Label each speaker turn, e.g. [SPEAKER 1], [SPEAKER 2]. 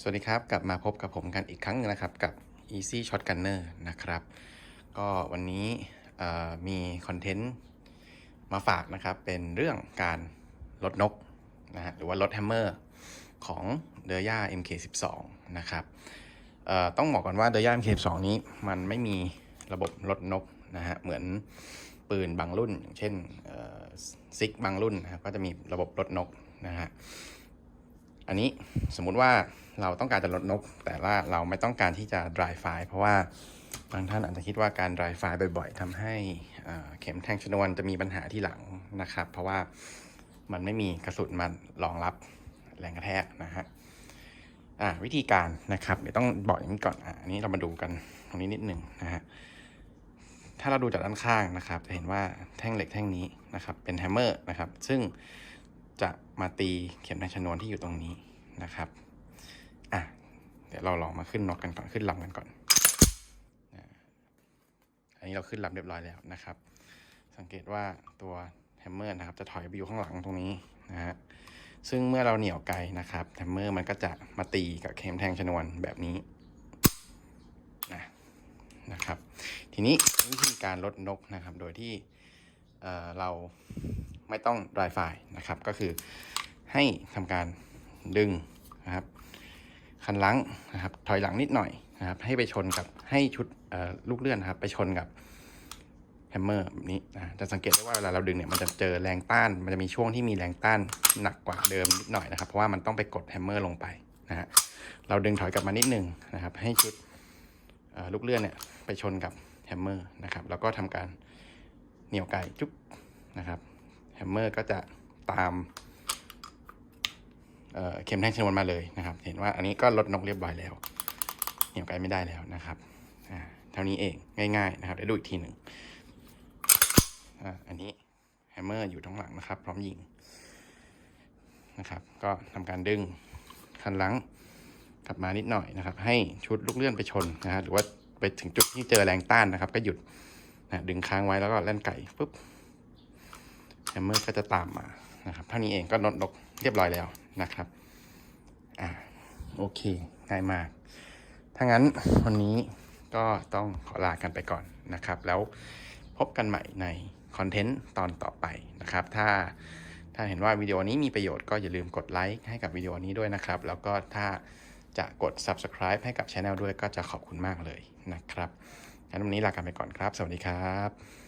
[SPEAKER 1] สวัสดีครับ กลับมาพบกับผมกันอีกครั้งหนึงนะครับ กับ Easy Shot Gunner นะครับ ก็วันนี้มีคอนเทนต์มาฝากนะครับ เป็นเรื่องการลดนกนะฮะหรือว่าลดแฮมเมอร์ของเดอย่า MK12 นะครับต้องบอกก่อนว่าเดอย่า MK12 นี้มันไม่มีระบบลดนกนะฮะเหมือนปืนบางรุ่น อย่างเช่นซิกบางรุ่นนะก็จะมีระบบลดนกนะฮะ อันนี้สมมุติว่าเราต้องการจะลดนก แต่ว่าเราไม่ต้องการที่จะ dry fire เพราะว่าบางท่านอาจจะคิดว่าการ dry fire บ่อยๆทำให้เข็มแทงชนวนจะมีปัญหาที่หลังนะครับ เพราะว่ามันไม่มีกระสุนมารองรับแรงกระแทกนะฮะวิธีการนะครับเดี๋ยวต้องบอกอย่างนี้ก่อนอ่าอันนี้เรามาดูกันตรงนี้นิดหนึ่งนะฮะถ้าเราดูจากด้านข้างนะครับ จะเห็นว่าแท่งเหล็กแท่งนี้นะครับ เป็นแฮมเมอร์นะครับ ซึ่งจะมาตีเข็มแทงชนวนที่อยู่ตรงนี้ นะครับอะเดี๋ยวเราลองมาขึ้นน็อกกันก่อนขึ้นลำกันก่อนอันนี้เราขึ้นลำเรียบร้อยแล้วนะครับ สังเกตว่าตัวแฮมเมอร์นะครับ จะถอยไปอยู่ข้างหลังตรงนี้นะฮะซึ่งเมื่อเราเหนี่ยวไกลนะครับแฮมเมอร์มันก็จะมาตีกับเข็มแทงชนวนแบบนี้นะนะครับ ทีนี้วิธีการลดนกนะครับ โดยที่เเราไม่ต้อง dry fire นะครับ ก็คือให้ทำการดึง นะครับ คันหลังนะครับ ถอยหลังนิดหน่อยนะครับ ให้ไปชนกับให้ชุดลูกเลื่อนนะครับ ไปชนกับแฮมเมอร์แบบนี้นะจะสังเกตได้ว่าเวลาเราดึงเนี่ยมันจะเจอแรงต้าน มันจะมีช่วงที่มีแรงต้านหนักกว่าเดิมนิดหน่อยนะครับ เพราะว่ามันต้องไปกดแฮมเมอร์ลงไปนะฮะเราดึงถอยกลับมานิดนึงนะครับ ให้ชุดลูกเลื่อนเนี่ยไปชนกับแฮมเมอร์นะครับ แล้วก็ทำการเหนี่ยวไกจุ๊บนะครับแฮมเมอร์ก็จะตาม เอ่อเข็มแทงชนวนมาเลยนะครับ เห็นว่าอันนี้ก็ลดนกเรียบร้อยแล้วเหนี่ยวไกลไม่ได้แล้วนะครับอ่าเท่านี้เองง่าย ๆ นะครับเดี๋ยวดูอีกทีหนึ่งอ่าอันนี้แฮมเมอร์อยู่ตรงหลังนะครับ พร้อมยิงนะครับ ก็ทำการดึงคันหลังกลับมานิดหน่อยนะครับ ให้ชุดลูกเลื่อนไปชนนะฮะหรือว่าไปถึงจุดที่เจอแรงต้านนะครับ ก็หยุดนะดึงค้างไว้แล้วก็เล่นไก่ปุ๊บแฮมเมอร์ก็จะตามมานะครับ เท่านี้เองก็ลดนกเรียบร้อยแล้ว นะครับอ่าโอเคง่ายมากถ้างั้นวันนี้ก็ต้องขอลากันไปก่อนนะครับ แล้วพบกันใหม่ในคอนเทนต์ตอนต่อไปนะครับ ถ้าถ้าเห็นว่าวิดีโอนี้มีประโยชน์ก็อย่าลืมกดไลค์ให้กับวิดีโอนี้ด้วยนะครับ แล้วก็ถ้าจะกด subscribe ให้กับช anel ด้วยก็จะขอบคุณมากเลยนะครับงั้นวันนี้ลากันไปก่อนครับ สวัสดีครับ